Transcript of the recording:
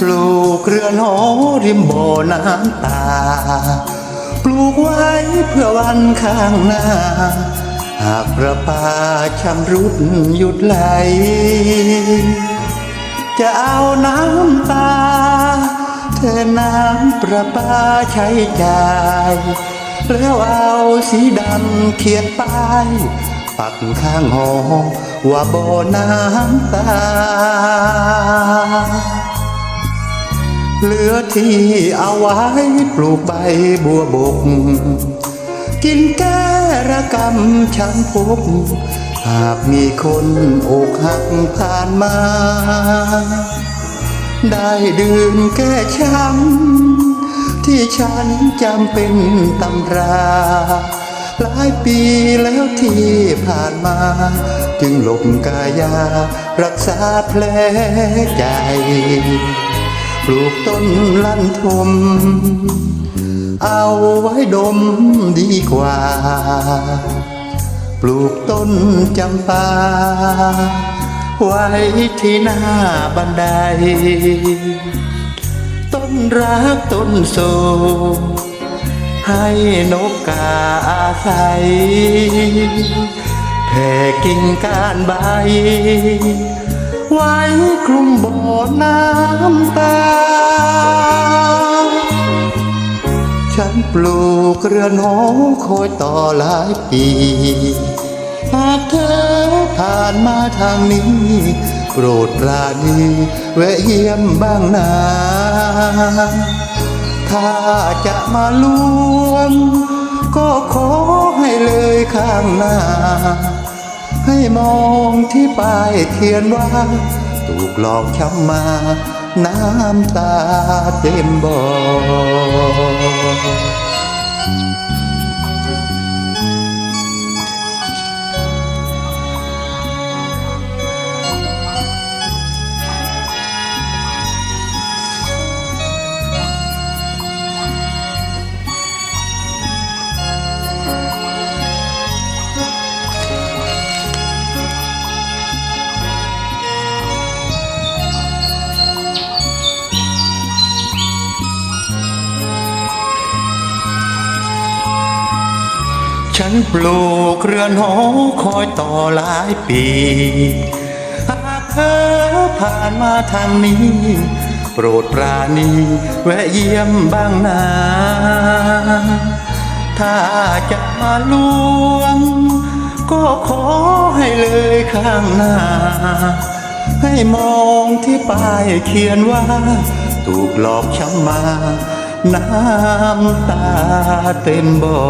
ปลูกเรือนหอริมบ่อน้ำตา ปลูกไว้เพื่อวันข้างหน้า หากประปาชำรุดหยุดไหล จะเอาน้ำตา เธอน้ำประปาใช้จ่ายแล้วเอาสีดำเขียนป้ายปักข้างหอว่าบ่อน้ำตา เหลือที่เอาไว้ปลูกใบบัวบก กินแก้ระกำช้ำพกหากมีคนอกหักผ่านมา ได้ดื่มแก้ช้ำที่ฉันจำเป็นตำราหลายปีแล้วที่ผ่านมา จึงหลบกายา รักษาแผลใจ ลูกต้นลั่นทม เอาไว้ดมดีกว่า ปลูกต้นจำปา ไว้ที่หน้าบันได ต้นรักต้นโศกให้นกกาอาศัยแผ่กิ่งก้านใบ ไว้คลุมบ่อน้ำตา ฉันปลูกเรือนหอคอยต่อหลายปี หากเธอผ่านมาทางนี้ โปรดปราณีแวะเยี่ยมบ้างนาถ้าจะมาลวง ก็ขอให้เลยข้างหน้า ให้มองที่ป้ายเขียนว่า ถูกหลอกช้ำมา น้ำตาเต็มบ่อ ฉันปลูกเรือนหอคอยต่อหลายปีหากเธอผ่านมาทางนี้ โปรดปราณีแวะเยี่ยมบ้างนาถ้าจะมาลวง ก็ขอให้เลยข้างหน้า ให้มองที่ป้ายเขียนว่า ถูกหลอกช้ำมา น้ำตาเต็มบ่อ